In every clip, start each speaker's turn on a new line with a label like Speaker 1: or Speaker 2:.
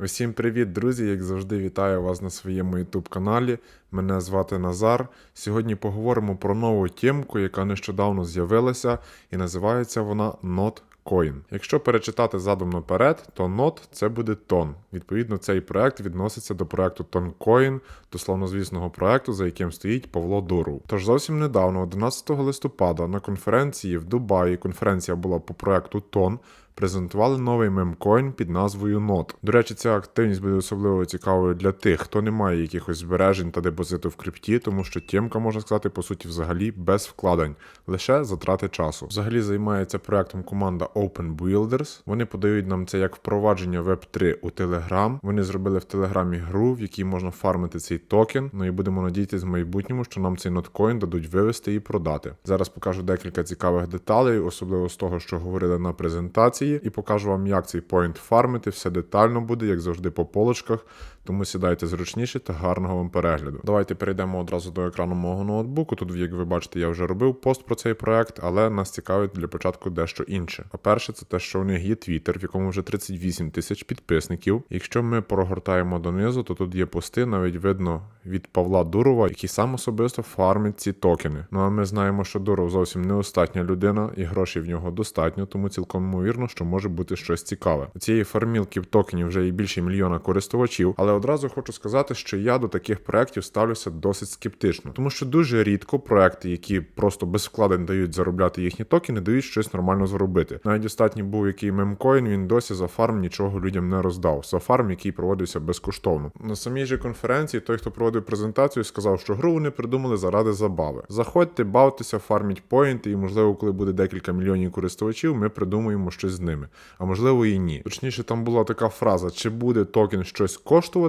Speaker 1: Усім привіт, друзі! Як завжди, вітаю вас на своєму YouTube каналі. Мене звати Назар. Сьогодні поговоримо про нову тємку, яка нещодавно з'явилася, і називається вона NotCoin. Якщо перечитати задом наперед, то NOT – це буде тон. Відповідно, цей проект відноситься до проекту TonCoin, до славнозвісного проекту, за яким стоїть Павло Дуров. Тож зовсім недавно, 11 листопада, на конференції в Дубаї, конференція була по проекту Тон презентували новий мемкоін під назвою NOT. До речі, ця активність буде особливо цікавою для тих, хто не має якихось збережень та депозиту в крипті, тому що тємка, можна сказати, по суті, взагалі без вкладень, лише затрати часу. Взагалі займається проектом команда Open Builders. Вони подають нам це як впровадження Web3 у Telegram. Вони зробили в Телеграмі гру, в якій можна фармити цей токен. Ну і будемо надіятися в майбутньому, що нам цей ноткоін дадуть вивести і продати. Зараз покажу декілька цікавих деталей, особливо з того, що говорили на презентації, і покажу вам, як цей поінт фармити. Все детально буде, як завжди, по полочках. Тому сідайте зручніше та гарного вам перегляду. Давайте перейдемо одразу до екрану мого ноутбуку. Тут, як ви бачите, я вже робив пост про цей проект, але нас цікавить для початку дещо інше. По-перше, це те, що у них є Twitter, в якому вже 38 тисяч підписників. Якщо ми прогортаємо донизу, то тут є пости, навіть видно від Павла Дурова, який сам особисто фармить ці токени. Ну а ми знаємо, що Дуров зовсім не остатня людина, і грошей в нього достатньо, тому цілком ймовірно, що може бути щось цікаве. У цієї фармілки в токенів вже є більше мільйона користувачів, але одразу хочу сказати, що я до таких проєктів ставлюся досить скептично, тому що дуже рідко проекти, які просто без вкладень дають заробляти їхні токени, дають щось нормально заробити. Навіть останній був який мемкоін, він досі за фарм нічого людям не роздав. За фарм, який проводився безкоштовно. На самій же конференції той, хто проводив презентацію, сказав, що гру вони придумали заради забави. Заходьте, бавтеся, фарміть поінти, і можливо, коли буде декілька мільйонів користувачів, ми придумаємо щось з ними. А можливо і ні. Точніше, там була така фраза: чи буде токен щось коштувати?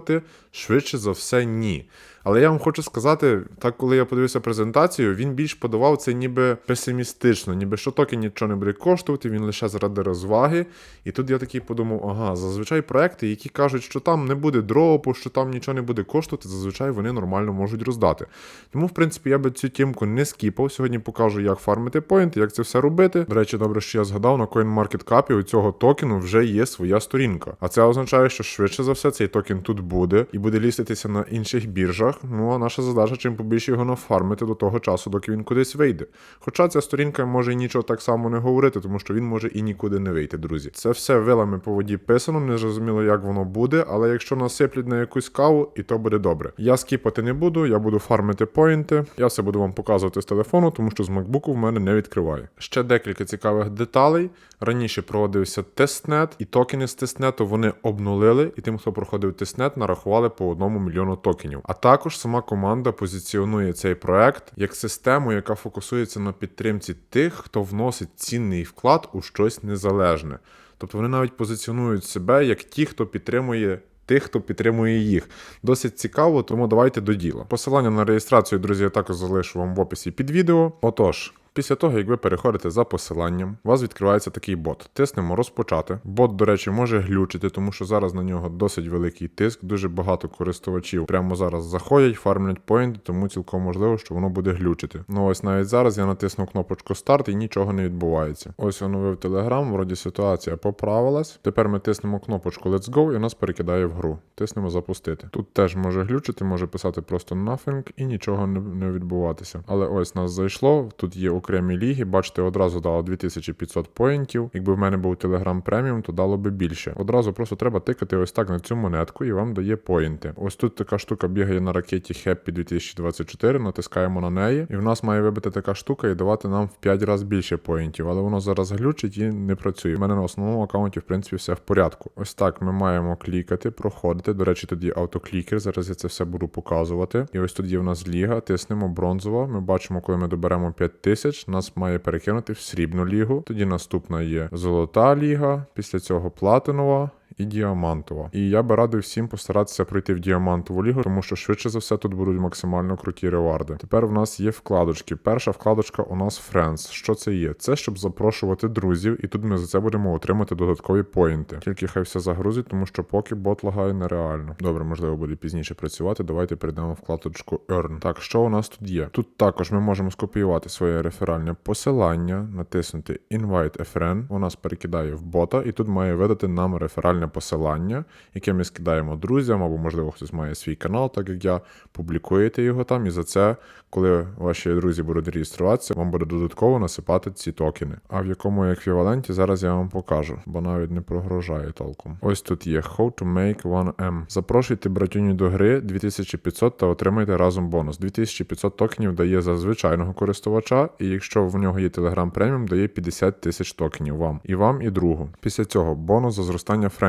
Speaker 1: Швидше за все, ні. Але я вам хочу сказати, так коли я подивився презентацію, він більш подавав це ніби песимістично, ніби що токен нічого не буде коштувати, він лише заради розваги. І тут я такий подумав: ага, зазвичай проекти, які кажуть, що там не буде дропу, що там нічого не буде коштувати, зазвичай вони нормально можуть роздати. Тому, в принципі, я би цю тімку не скіпав. Сьогодні покажу, як фармити поінти, як це все робити. До речі, добре, що я згадав, на CoinMarketCap у цього токену вже є своя сторінка. А це означає, що швидше за все цей токен тут буде і буде ліститися на інших біржах. Ну а наша задача чим побільше його нафармити до того часу, доки він кудись вийде. Хоча ця сторінка може нічого так само не говорити, тому що він може і нікуди не вийти, друзі. Це все вилами по воді писано, не зрозуміло, як воно буде, але якщо насиплють на якусь каву, і то буде добре. Я скіпати не буду, я буду фармити поінти. Я все буду вам показувати з телефону, тому що з MacBook в мене не відкриває. Ще декілька цікавих деталей. Раніше проводився тестнет, і токени з тестнету вони обнулили, і тим, хто проходив тестнет, нарахували по одному мільйону токенів. А також сама команда позиціонує цей проект як систему, яка фокусується на підтримці тих, хто вносить цінний вклад у щось незалежне. Тобто вони навіть позиціонують себе як ті, хто підтримує. Тих, хто підтримує їх. Досить цікаво, тому давайте до діла. Посилання на реєстрацію, друзі, я також залишу вам в описі під відео. Отож. Після того, як ви переходите за посиланням, у вас відкривається такий бот. Тиснемо розпочати. Бот, до речі, може глючити, тому що зараз на нього досить великий тиск, дуже багато користувачів прямо зараз заходять, фармлять поінти, тому цілком можливо, що воно буде глючити. Ну ось навіть зараз я натиснув кнопочку старт і нічого не відбувається. Ось оновив Telegram, вроді ситуація поправилась. Тепер ми тиснемо кнопочку Let's Go і нас перекидає в гру. Тиснемо запустити. Тут теж може глючити, може писати просто nothing і нічого не відбуватися. Але ось нас зайшло. Тут є окремі ліги. Бачите, одразу дало 2500 поінтів. Якби в мене був Telegram преміум, то дало би більше. Одразу просто треба тикати ось так на цю монетку і вам дає поінти. Ось тут така штука бігає на ракеті Happy 2024, натискаємо на неї, і в нас має вибити така штука і давати нам в 5 разів більше поінтів. Але воно зараз глючить і не працює. У мене на основному аккаунті, в принципі, все в порядку. Ось так ми маємо клікати, проходити. До речі, є автоклікер. Зараз я це все буду показувати. І ось тут є в нас ліга. Тиснемо бронзова. Ми бачимо, коли ми доберемо 5000, нас має перекинути в срібну лігу. Тоді наступна є золота ліга, після цього платинова. І діамантова. І я би радив всім постаратися пройти в діамантову лігу, тому що швидше за все тут будуть максимально круті реварди. Тепер в нас є вкладочки. Перша вкладочка у нас Friends. Що це є? Це щоб запрошувати друзів, і тут ми за це будемо отримати додаткові поінти. Тільки хай все загрузить, тому що поки бот лагає нереально. Добре, можливо, буде пізніше працювати. Давайте перейдемо вкладочку Earn. Так, що у нас тут є? Тут також ми можемо скопіювати своє реферальне посилання, натиснути Invite a Friend. У нас перекидає в бота, і тут має видати нам реферальне реферальне посилання, яке ми скидаємо друзям, або, можливо, хтось має свій канал, так як я, публікуєте його там, і за це, коли ваші друзі будуть реєструватися, вам буде додатково насипати ці токени. А в якому еквіваленті зараз я вам покажу, бо навіть не прогрожає толком. Ось тут є How to make 1M. Запрошуйте братюню до гри 2500 та отримайте разом бонус. 2500 токенів дає за звичайного користувача, і якщо в нього є Telegram Premium, дає 50 тисяч токенів вам і вам, і другу. Після цього бонус за зростання френдів.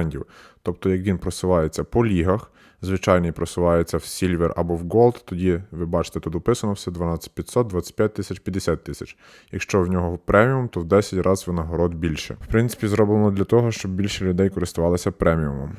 Speaker 1: Тобто, як він просувається по лігах, звичайний просувається в Silver або в Gold, тоді ви бачите, тут описано все 12500, 25 тисяч, 50 тисяч. Якщо в нього преміум, то в 10 разів винагород більше. В принципі, зроблено для того, щоб більше людей користувалися преміумом.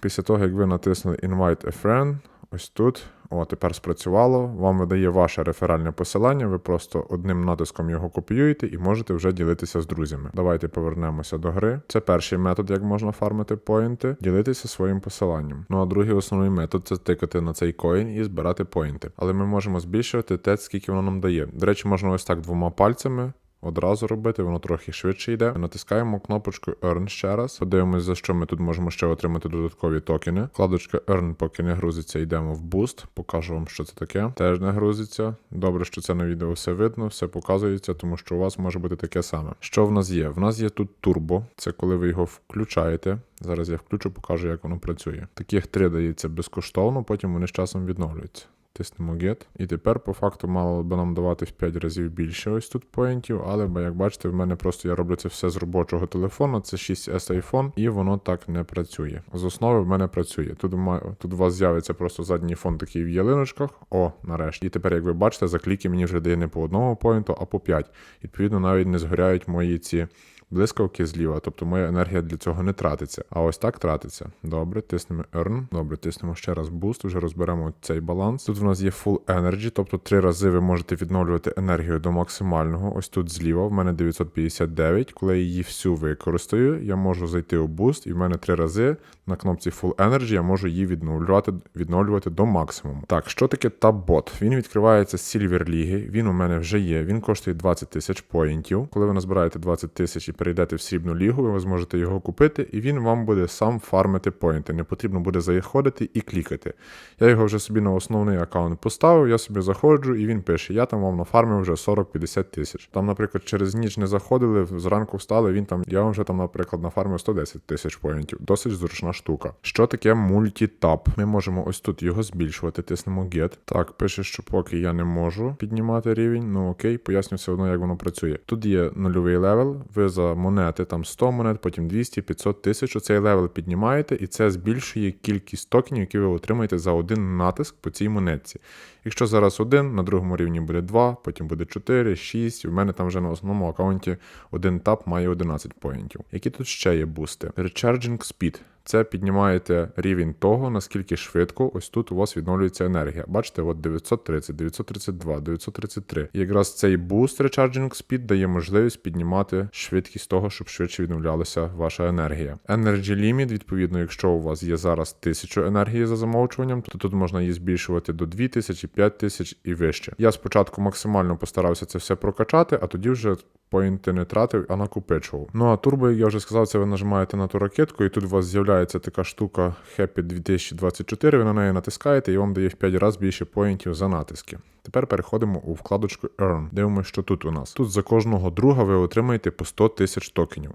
Speaker 1: Після того, як ви натиснули Invite a friend, ось тут, о, тепер спрацювало, вам видає ваше реферальне посилання, ви просто одним натиском його копіюєте і можете вже ділитися з друзями. Давайте повернемося до гри. Це перший метод, як можна фармити поінти, ділитися своїм посиланням. Ну а другий основний метод це тикати на цей коін і збирати поінти. Але ми можемо збільшувати те, скільки воно нам дає. До речі, можна ось так двома пальцями. Одразу робити, воно трохи швидше йде. Натискаємо кнопочку Earn ще раз. Подивимось, за що ми тут можемо ще отримати додаткові токени. Вкладочка Earn поки не грузиться, йдемо в Boost. Покажу вам, що це таке. Теж не грузиться. Добре, що це на відео все видно, все показується, тому що у вас може бути таке саме. Що в нас є? В нас є тут турбо. Це коли ви його включаєте. Зараз я включу, покажу, як воно працює. Таких три дається безкоштовно, потім вони з часом відновлюються. Тиснемо Get. І тепер, по факту, мало би нам давати в 5 разів більше ось тут поінтів, але як бачите, в мене просто я роблю це все з робочого телефону, це 6S iPhone, і воно так не працює. З основи в мене працює. Тут, тут у вас з'явиться просто задній фон такий в ялиночках. О, нарешті. І тепер, як ви бачите, за кліки мені вже дає не по одному поінту, а по 5. Відповідно, навіть не згоряють мої ці блискавки зліва, тобто моя енергія для цього не тратиться. А ось так тратиться. Добре, тиснемо Earn. Добре, тиснемо ще раз Boost, вже розберемо цей баланс. Тут в нас є Full Energy, тобто три рази ви можете відновлювати енергію до максимального. Ось тут зліва, в мене 959. Коли я її всю використаю, я можу зайти у Boost, і в мене три рази на кнопці Full Energy я можу її відновлювати відновлювати до максимуму. Так, що таке Tab-бот? Він відкривається з Silver Ліги, він у мене вже є. Він коштує 20 тисяч поінтів. Коли ви назбираєте 20 тисяч і перейдете в срібну лігу, ви зможете його купити, і він вам буде сам фармити поінти. Не потрібно буде заходити і клікати. Я його вже собі на основний аккаунт поставив, я собі заходжу, і він пише: Я там вам нафармив вже 40-50 тисяч. Там, наприклад, через ніч не заходили, зранку встали, він там, я вам вже там, наприклад, нафармив 110 тисяч поінтів. Досить зручна штука. Що таке мультітап? Ми можемо ось тут його збільшувати, тиснемо Get. Так, пише, що поки я не можу піднімати рівень. Ну окей, поясню все одно, як воно працює. Тут є нульовий левел, ви за монети там 100 монет, потім 200, 500 тисяч. Цей левел піднімаєте, і це збільшує кількість токенів, які ви отримаєте за один натиск по цій монетці. Якщо зараз один, на другому рівні буде 2, потім буде 4, 6. У мене там вже на основному аккаунті один тап має 11 поінтів. Які тут ще є бусти? Recharging Speed. Це піднімаєте рівень того, наскільки швидко ось тут у вас відновлюється енергія. Бачите, от 930, 932, 933. І якраз цей буст Recharging Speed дає можливість піднімати швидкість того, щоб швидше відновлялася ваша енергія. Energy Limit, відповідно, якщо у вас є зараз 1000 енергії за замовчуванням, то тут можна її збільшувати до 2000, 5000 і вище. Я спочатку максимально постарався це все прокачати, а тоді вже поінти не тратив, а накопичував. Ну а турбо, як я вже сказав, це ви нажимаєте на ту ракетку, і тут у вас з'являється така штука Happy 2024, ви на неї натискаєте і вам дає в 5 разів більше поінтів за натиски. Тепер переходимо у вкладочку Earn. Дивимося, що тут у нас. Тут за кожного друга ви отримаєте по 100 тисяч токенів.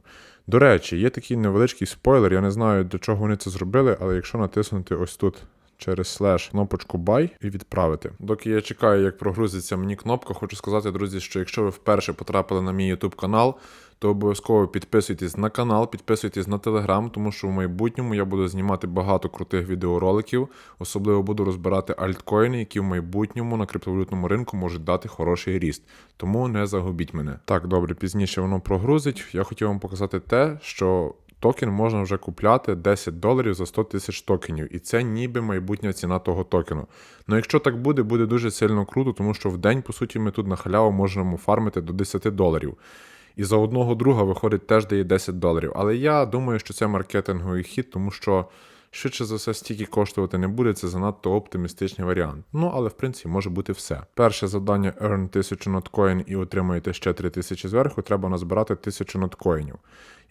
Speaker 1: До речі, є такий невеличкий спойлер, я не знаю, до чого вони це зробили, але якщо натиснути ось тут через слеш кнопочку Buy і відправити. Доки я чекаю, як прогрузиться мені кнопка, хочу сказати, друзі, що якщо ви вперше потрапили на мій YouTube канал, то обов'язково підписуйтесь на канал, підписуйтесь на телеграм, тому що в майбутньому я буду знімати багато крутих відеороликів. Особливо буду розбирати альткоїни, які в майбутньому на криптовалютному ринку можуть дати хороший ріст. Тому не загубіть мене. Так, добре, пізніше воно прогрузить. Я хотів вам показати те, що. Токен можна вже купляти 10 доларів за 100 тисяч токенів, і це ніби майбутня ціна того токену. Ну якщо так буде, буде дуже сильно круто, тому що в день, по суті, ми тут на халяву можемо фармити до 10 доларів. І за одного друга виходить теж дає 10 доларів. Але я думаю, що це маркетинговий хід, тому що Швидше за все, стільки коштувати не буде, це занадто оптимістичний варіант. Ну, але в принципі може бути все. Перше завдання Earn 1000 ноткоін і отримаєте ще 3000 зверху, треба назбирати 1000 ноткоїнів.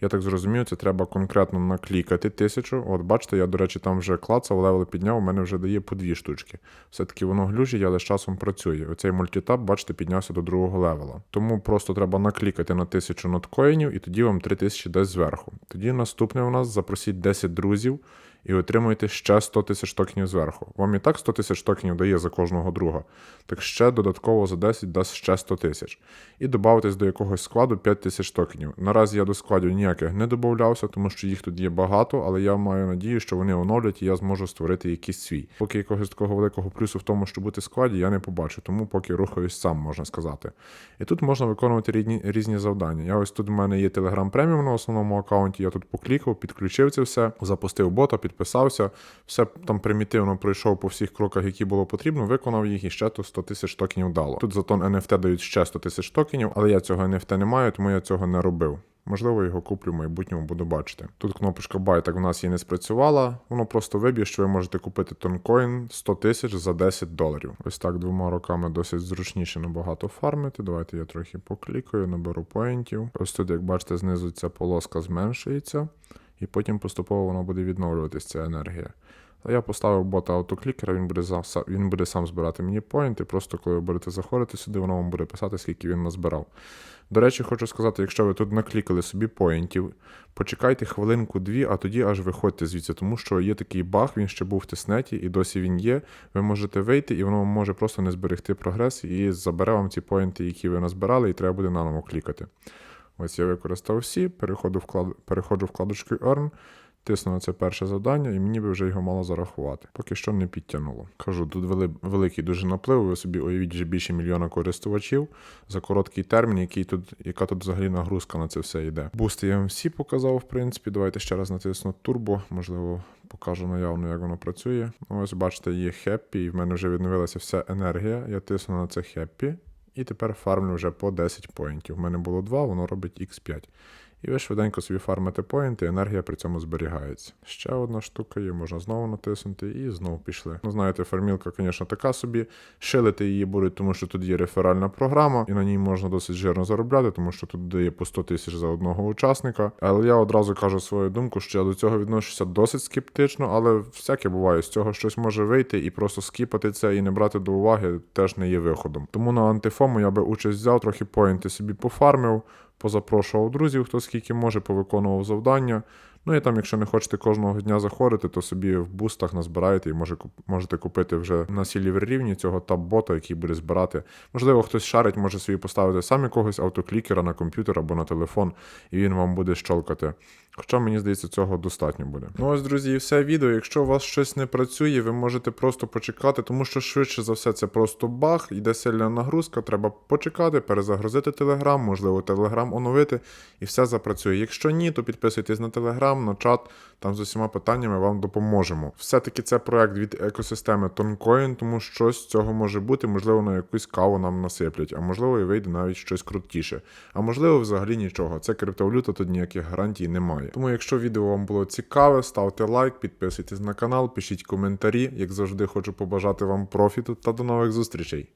Speaker 1: Я так зрозумів, це треба конкретно наклікати тисячу. От бачите, я, до речі, там вже клацав, левел підняв, у мене вже дає по дві штучки. Все-таки воно глючить, але з часом працює. Оцей мультитап, бачите, піднявся до другого левела. Тому просто треба наклікати на тисячу ноткоїнів, і тоді вам 3000 дасть зверху. Тоді наступне у нас запросіть 10 друзів і отримуєте ще 100 тисяч токенів зверху. Вам і так 100 тисяч токенів дає за кожного друга, так ще додатково за 10 дасть ще 100 тисяч. І додавитись до якогось складу 5 тисяч токенів. Наразі я до складів ніяких не додавався, тому що їх тут є багато, але я маю надію, що вони оновлять і я зможу створити якийсь свій. Поки якогось такого великого плюсу в тому, що бути в складі, я не побачу, тому поки рухаюсь сам, можна сказати. І тут можна виконувати різні, різні завдання. Я ось тут в мене є Telegram Premium на основному аккаунті. Я тут поклікав, підключив це все, запустив бота, підписався, все там примітивно пройшов по всіх кроках, які було потрібно, виконав їх і ще то 100 тисяч токенів дало. Тут за тон NFT дають ще 100 тисяч токенів, але я цього NFT не маю, тому я цього не робив. Можливо, його куплю в майбутньому, буду бачити. Тут кнопочка Buy так в нас і не спрацювала. Воно просто виб'є, що ви можете купити тонкоін 100 тисяч за 10 доларів. Ось так двома руками досить зручніше набагато фармити. Давайте я трохи поклікаю, наберу поінтів. Ось тут, як бачите, знизу ця полоска зменшується, і потім поступово воно буде відновлюватись ця енергія. Я поставив бота автоклікера, він буде, за, він буде сам збирати мені поінти. Просто коли ви будете заходити сюди, воно вам буде писати, скільки він назбирав. До речі, хочу сказати, якщо ви тут наклікали собі поінтів, почекайте хвилинку-дві, а тоді аж виходьте звідси, тому що є такий баг, він ще був в тиснеті, і досі він є. Ви можете вийти, і воно може просто не зберегти прогрес і забере вам ці поінти, які ви назбирали, і треба буде наново клікати. Ось я використав всі, переходжу в, вклад... переходжу в вкладочку Earn, тисну на це перше завдання, і мені би вже його мало зарахувати. Поки що не підтягнуло. Кажу, тут вели... великий дуже наплив. Ви собі уявіть вже більше мільйона користувачів за короткий термін, який тут, яка тут взагалі нагрузка на це все йде. Бусти я вам всі показав, в принципі. Давайте ще раз натисну турбо, можливо, покажу наявно, як воно працює. Ось бачите, є хеппі, і в мене вже відновилася вся енергія. Я тисну на це хеппі. І тепер фармлю вже по 10 поінтів. У мене було 2, воно робить x5. І ви швиденько собі фармите поінти, енергія при цьому зберігається. Ще одна штука є, можна знову натиснути і знову пішли. Ну, знаєте, фармілка, звісно, така собі. Шилити її будуть, тому що тут є реферальна програма, і на ній можна досить жирно заробляти, тому що тут дає по 100 тисяч за одного учасника. Але я одразу кажу свою думку, що я до цього відношуся досить скептично, але всяке буває, з цього щось може вийти, і просто скіпати це і не брати до уваги теж не є виходом. Тому на антифому я би участь взяв, трохи поінти собі пофармив позапрошував друзів, хто скільки може, повиконував завдання. Ну і там, якщо не хочете кожного дня заходити, то собі в бустах назбираєте і може, можете купити вже на сілівер рівні цього таб-бота, який буде збирати. Можливо, хтось шарить, може собі поставити сам якогось автоклікера на комп'ютер або на телефон, і він вам буде щолкати. Хоча, мені здається, цього достатньо буде. Ну ось, друзі, і все відео. Якщо у вас щось не працює, ви можете просто почекати, тому що швидше за все це просто баг, йде сильна нагрузка, треба почекати, перезагрузити Телеграм, можливо, Телеграм оновити, і все запрацює. Якщо ні, то підписуйтесь на Телеграм, на чат, там з усіма питаннями вам допоможемо. Все-таки це проект від екосистеми Toncoin, тому щось з цього може бути, можливо, на якусь каву нам насиплять, а можливо, і вийде навіть щось крутіше. А можливо, взагалі нічого. Це криптовалюта, тут ніяких гарантій немає. Тому, якщо відео вам було цікаве, ставте лайк, підписуйтесь на канал, пишіть коментарі. Як завжди, хочу побажати вам профіту та до нових зустрічей.